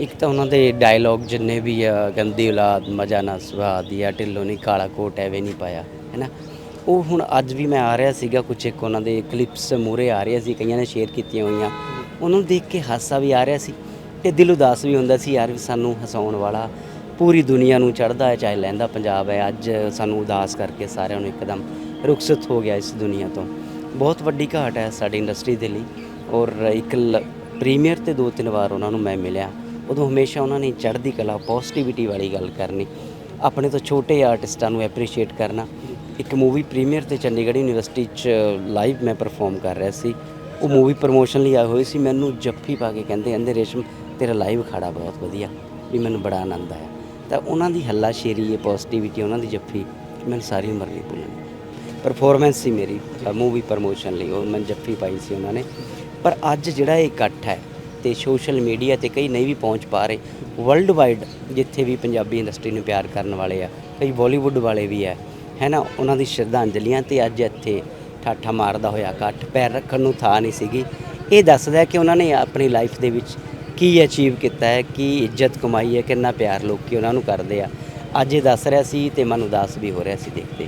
ਇੱਕ ਤਾਂ ਉਹਨਾਂ ਦੇ ਡਾਇਲੌਗ ਜਿੰਨੇ ਵੀ ਆ, ਗੰਦੀ ਔਲਾਦ, ਮਜਾ ਨਾ ਸੁਹਾਦ ਆ, ਢਿੱਲੋਂ ਨਹੀਂ ਕਾਲਾ ਕੋਟ, ਐਵੇਂ ਨਹੀਂ ਪਾਇਆ, ਹੈਨਾ? ਉਹ ਹੁਣ ਅੱਜ ਵੀ ਮੈਂ ਆ ਰਿਹਾ ਸੀਗਾ ਕੁਝ ਇੱਕ ਉਹਨਾਂ ਦੇ ਕਲਿੱਪਸ ਮੂਰੇ ਆ ਰਹੇ ਸੀ, ਕਈਆਂ ਨੇ ਸ਼ੇਅਰ ਕੀਤੀਆਂ ਹੋਈਆਂ। ਉਹਨਾਂ ਨੂੰ ਦੇਖ ਕੇ ਹਾਸਾ ਵੀ ਆ ਰਿਹਾ ਸੀ ਤੇ ਦਿਲ ਉਦਾਸ ਵੀ ਹੁੰਦਾ ਸੀ, ਯਾਰ ਵੀ ਸਾਨੂੰ ਹਸਾਉਣ ਵਾਲਾ ਪੂਰੀ ਦੁਨੀਆ ਨੂੰ ਚੜਦਾ ਹੈ, ਚਾਹੇ ਲਹਿੰਦਾ ਪੰਜਾਬ ਹੈ, ਅੱਜ ਸਾਨੂੰ ਉਦਾਸ ਕਰਕੇ ਸਾਰਿਆਂ ਨੂੰ ਇੱਕਦਮ ਰੁਖਸਤ ਹੋ ਗਿਆ ਇਸ ਦੁਨੀਆ ਤੋਂ। ਬਹੁਤ ਵੱਡੀ ਘਾਟ ਹੈ ਸਾਡੀ ਇੰਡਸਟਰੀ ਦੇ ਲਈ ਔਰ ਇੱਕ ਲ- ਪ੍ਰੀਮੀਅਰ ਤੇ ਦੋ ਤਿੰਨ ਵਾਰ ਉਹਨਾਂ ਨੂੰ ਮੈਂ ਮਿਲਿਆ। ਉਦੋਂ ਹਮੇਸ਼ਾ ਉਹਨਾਂ ਨੇ ਚੜ੍ਹਦੀ ਕਲਾ ਪੋਜ਼ਿਟਿਵਿਟੀ ਵਾਲੀ ਗੱਲ ਕਰਨੀ। ਆਪਣੇ ਤੋਂ ਛੋਟੇ ਆਰਟਿਸਟਾਂ ਨੂੰ ਐਪਰੀਸ਼ੀਏਟ ਕਰਨਾ। ਇੱਕ ਮੂਵੀ ਪ੍ਰੀਮੀਅਰ ਤੇ ਚੰਡੀਗੜ੍ਹ ਯੂਨੀਵਰਸਿਟੀ 'ਚ ਲਾਈਵ ਮੈਂ ਪਰਫਾਰਮ ਕਰ ਰਿਹਾ ਸੀ। ਉਹ ਮੂਵੀ ਪ੍ਰੋਮੋਸ਼ਨ ਲਈ ਆਏ ਹੋਏ ਸੀ। ਮੈਨੂੰ ਜੱਫੀ ਪਾ ਕੇ ਕਹਿੰਦੇ ਕਹਿੰਦੇ ਰੇਸ਼ਮ, ਤੇਰਾ ਲਾਈਵ ਖੜਾ ਬਹੁਤ ਵਧੀਆ। ਵੀ ਮੈਨੂੰ ਬੜਾ ਆਨੰਦ ਆਇਆ। ਤਾਂ ਉਹਨਾਂ ਦੀ ਹੱਲਾ ਸ਼ੇਰੀ ਇਹ ਪੋਜ਼ਿਟਿਵਿਟੀ ਉਹਨਾਂ ਦੀ ਜੱਫੀ ਮੈਨੂੰ ਸਾਰੀ ਉਮਰ ਨਹੀਂ ਭੁੱਲਣੀ ਪਰਫਾਰਮੈਂਸ ਸੀ ਮੇਰੀ ਮੂਵੀ ਪ੍ਰਮੋਸ਼ਨ ਲਈ। ਉਹ ਮੈਂ ਜੱਫੀ ਪਾਈ ਸੀ ਉਹਨਾਂ ਨੇ। ਪਰ ਅੱਜ ਜਿਹੜਾ ਇਹ ਇਕੱਠ ਹੈ ਤੇ ਸੋਸ਼ਲ ਮੀਡੀਆ ਤੇ ਕਈ ਨਹੀਂ ਵੀ ਪਹੁੰਚ ਪਾ ਰਹੇ। ਵਰਲਡ ਵਾਈਡ ਜਿੱਥੇ ਵੀ ਪੰਜਾਬੀ ਇੰਡਸਟਰੀ ਨੂੰ ਪਿਆਰ ਕਰਨ ਵਾਲੇ ਆ, ਕਈ ਬਾਲੀਵੁੱਡ ਵਾਲੇ ਵੀ ਹੈ ਹੈ ਨਾ ਉਹਨਾਂ ਦੀ ਸ਼ਰਧਾਂਜਲੀਆਂ ਤੇ ਅੱਜ ਇੱਥੇ ਠਾਠਾ ਮਾਰਦਾ ਹੋਇਆ ਇਕੱਠ, ਪੈਰ ਰੱਖਣ ਨੂੰ ਥਾਂ ਨਹੀਂ ਸੀਗੀ। ਇਹ ਦੱਸਦਾ ਕਿ ਉਹਨਾਂ ਨੇ ਆਪਣੀ ਲਾਈਫ ਦੇ ਵਿੱਚ ਕੀ ਅਚੀਵ ਕੀਤਾ ਹੈ, ਕੀ ਇੱਜ਼ਤ ਕਮਾਈ ਹੈ, ਕਿੰਨਾ ਪਿਆਰ ਲੋਕੀ ਉਹਨਾਂ ਨੂੰ ਕਰਦੇ ਆ। ਅੱਜ ਇਹ ਦੱਸ ਰਿਹਾ ਸੀ ਤੇ ਮਨ ਉਦਾਸ ਵੀ ਹੋ ਰਿਹਾ ਸੀ ਦੇਖਦੇ